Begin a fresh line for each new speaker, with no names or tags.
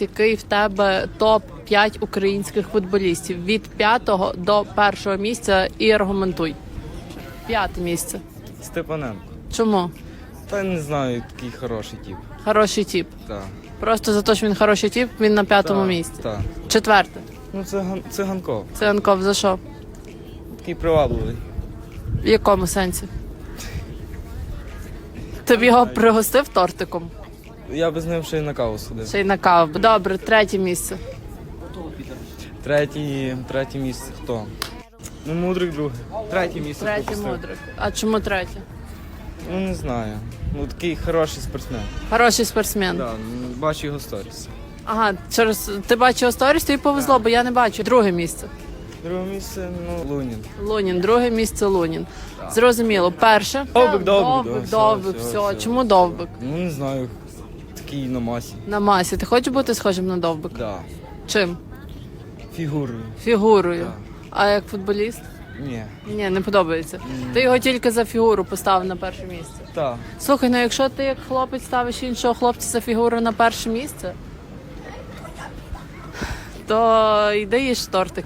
Який в тебе топ 5 українських футболістів від п'ятого до першого місця і аргументуй. П'яте місце.
Степаненко.
Чому?
Та не знаю, такий хороший тип.
Хороший тіп.
Так.
Просто за те, що він хороший тіп, він на п'ятому
Так,
місці.
Так.
Четверте.
Ну це ган... це Ганков.
Це за що?
Такий привабливий.
В якому сенсі? Тобі його пригостив тортиком?
Я би з ним ще й на каву сходив.
Ще й на каву. Добре, третє місце.
Третій, третє місце хто? Ну, мудрик друге. Третє місце.
Третє
пропустив.
мудрик. А чому третє?
Ну не знаю. Ну такий хороший спортсмен.
Хороший спортсмен.
Да, ну, бачу його сторіс.
Ага, через ти бачив сторіс, тобі повезло, бо я не бачу. Друге місце.
Друге місце, ну, Лунін.
Лунін, друге місце Лунін. Зрозуміло. Перше.
Довбик, довбик,
довбик,
да,
довбик,
все,
все,
все, все.
Чому довбик?
Ну не знаю. Такий на масі.
На масі. Ти хочеш бути схожим на довбик?
Да.
Чим?
Фігурою.
Фігурою.
Так.
А як футболіст?
Ні.
Ні, не подобається. Ти його тільки за фігуру поставив на перше місце.
Так.
Слухай, ну якщо ти як хлопець ставиш іншого хлопця за фігуру на перше місце, то йди їж тортик.